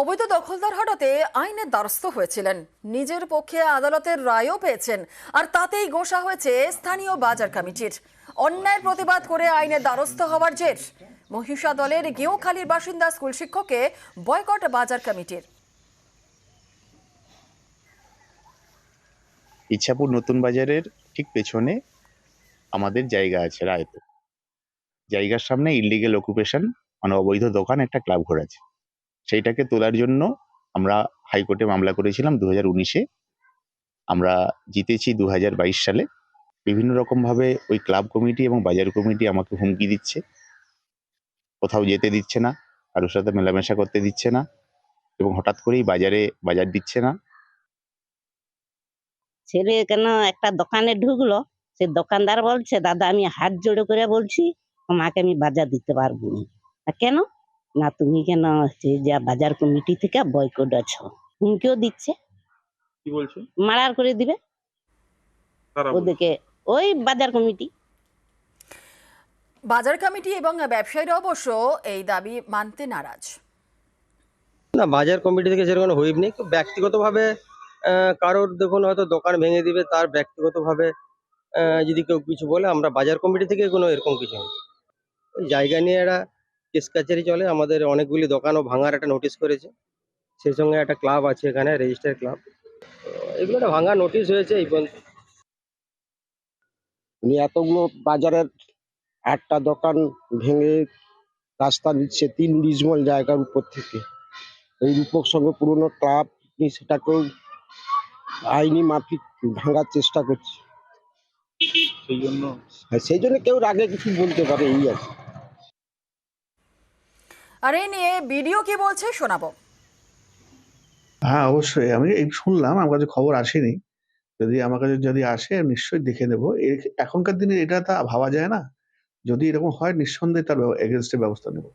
অবৈধ দখলদার হটাতে আইনের দ্বারস্থ হয়েছিলেন। নিজের পক্ষে আদালতের রায়ও পেয়েছেন। আর তাতেই গোসা হয়েছে স্থানীয় বাজার কমিটির। অন্যায় প্রতিবাদ করে আইনের দ্বারস্থ হওয়ার জের। মহিষা দলের গেঁওখালীর বাসিন্দা স্কুল শিক্ষককে বয়কট বাজার কমিটির। ইচ্ছাপুর নতুন বাজারের ঠিক পেছনে আমাদের জায়গা আছে রায়ত জায়গার সামনে ইলিগেল অকুপেশন মানে অবৈধ দোকান, একটা ক্লাব ঘর আছে। সেইটাকে তোলার জন্য আমরা হাইকোর্টে মামলা করেছিলাম দু হাজার উনিশে। আমরা জিতেছি দু হাজার বাইশ সালে। বিভিন্ন রকমভাবে ওই ক্লাব কমিটি এবং বাজার কমিটি আমাকে হুমকি দিচ্ছে। কোথাও যেতে দিচ্ছে না, কারোর সাথে মেলামেশা করতে দিচ্ছে না এবং হঠাৎ করেই বাজারে বাজার দিচ্ছে না। ছেলে কেন একটা দোকানে ঢুকলো, সে দোকানদার বলছে, দাদা, আমি হাত জোড়ে করে বলছি, তোমাকে আমি বাজার দিতে পারব না। কেন? না তুমি কেন হচ্ছে যা বাজার কমিটি থেকে বয়কট আছো? হুমকিও দিচ্ছে। কি বলছে? মারার করে দিবে। ওদেরকে ওই বাজার কমিটি। বাজার কমিটি এবং ব্যবসায়ীরা অবশ্য এই দাবি মানতে নারাজ। না বাজার কমিটি থেকে সেরকম হুইপ নেই। ব্যক্তিগতভাবে আহ, কারোর দেখুন হয়তো দোকান ভেঙে দিবে তার ব্যক্তিগতভাবে যদি কেউ কিছু বলে আমরা বাজার কমিটি থেকে কোনো এরকম কিছু নেই। ওই জায়গা নিয়ে একটা কেস কাচারি চলে। আমাদের অনেকগুলি দোকানও ভাঙার একটা নোটিশ করেছে। সেই সঙ্গে একটা ক্লাব আছে এখানে রেজিস্টার ক্লাব এগুলো একটা ভাঙার নোটিশ হয়েছে এই পর্যন্ত। উনি এতগুলো বাজারের একটা দোকান ভেঙে রাস্তা নিচ্ছে তিন ডিজমল জায়গার উপর থেকে। এই রূপক সঙ্গে পুরনো ক্লাব সেটাকেও আইনি মাফিক ভাঙার চেষ্টা করছে। সেই জন্য সেই জন্য কেউ আগে কিছু বলতে পারে এই আর কি। আর এই নিয়ে ভিডিও কি বলছে শোনাবো। হ্যাঁ অবশ্যই। আমি এই শুনলাম, আমার কাছে খবর আসেনি। যদি আমার কাছে যদি আসে নিশ্চয়ই দেখে নেব। এখনকার দিনে এটা তা ভাবা যায় না। যদি এরকম হয়, নিঃসন্দেহে তার এগেনস্টে ব্যবস্থা নেব।